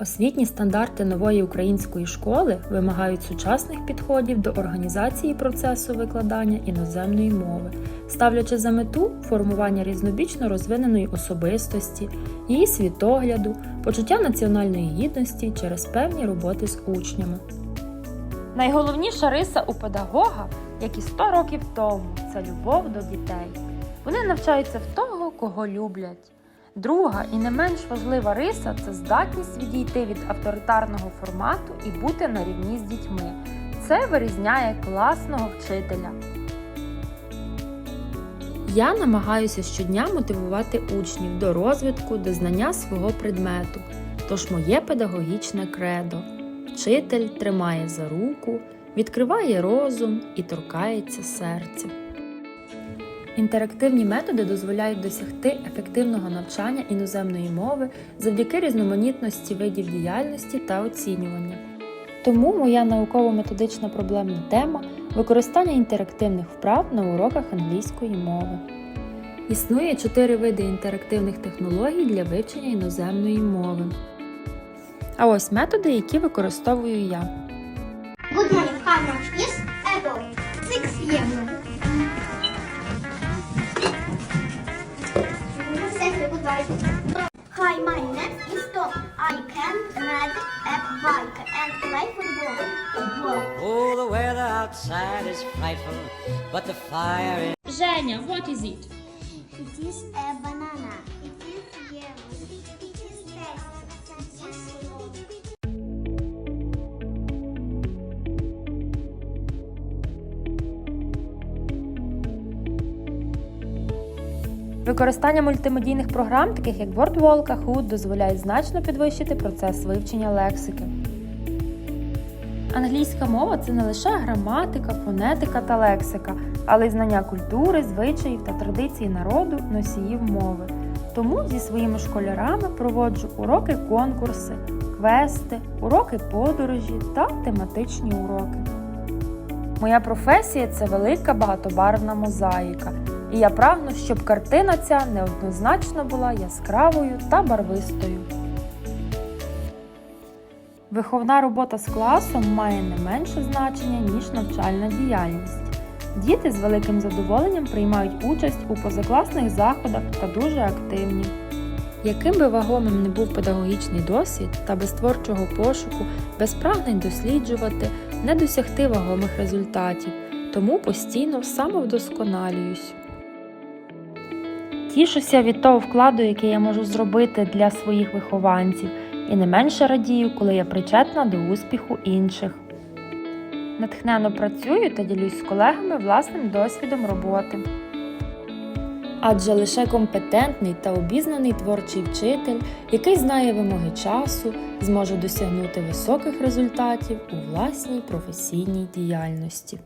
Освітні стандарти нової української школи вимагають сучасних підходів до організації процесу викладання іноземної мови, ставлячи за мету формування різнобічно розвиненої особистості, її світогляду, почуття національної гідності через певні роботи з учнями. Найголовніша риса у педагога, як і 100 років тому, це любов до дітей. Вони навчаються в того, кого люблять. Друга і не менш важлива риса це здатність відійти від авторитарного формату і бути на рівні з дітьми. Це вирізняє класного вчителя. Я намагаюся щодня мотивувати учнів до розвитку, до знання свого предмету. Тож моє педагогічне кредо. Вчитель тримає за руку, відкриває розум і торкається серця. Інтерактивні методи дозволяють досягти ефективного навчання іноземної мови завдяки різноманітності видів діяльності та оцінювання. Тому моя науково-методична проблемна тема використання інтерактивних вправ на уроках англійської мови. Існує чотири види інтерактивних технологій для вивчення іноземної мови. А ось методи, які використовую я. Good morning. How euro. Oh, the weather outside is frightful, but the fire in Женя, what is it? It is a banana. It is yellow. It is tasty. It is slow. Використання мультимедійних програм, таких як WordWall, Kahoot, дозволяє значно підвищити процес вивчення лексики. Англійська мова це не лише граматика, фонетика та лексика, але й знання культури, звичаїв та традицій народу, носіїв мови. Тому зі своїми школярами проводжу уроки конкурси, квести, уроки подорожі та тематичні уроки. Моя професія це велика багатобарвна мозаїка, і я прагну, щоб картина ця неоднозначно була яскравою та барвистою. Виховна робота з класом має не менше значення, ніж навчальна діяльність. Діти з великим задоволенням приймають участь у позакласних заходах та дуже активні. Яким би вагомим не був педагогічний досвід та без творчого пошуку, без прагнень досліджувати, не досягти вагомих результатів, тому постійно самовдосконалююсь. Тішуся від того вкладу, який я можу зробити для своїх вихованців, і не менше радію, коли я причетна до успіху інших. Натхненно працюю та ділюсь з колегами власним досвідом роботи. Адже лише компетентний та обізнаний творчий вчитель, який знає вимоги часу, зможе досягнути високих результатів у власній професійній діяльності.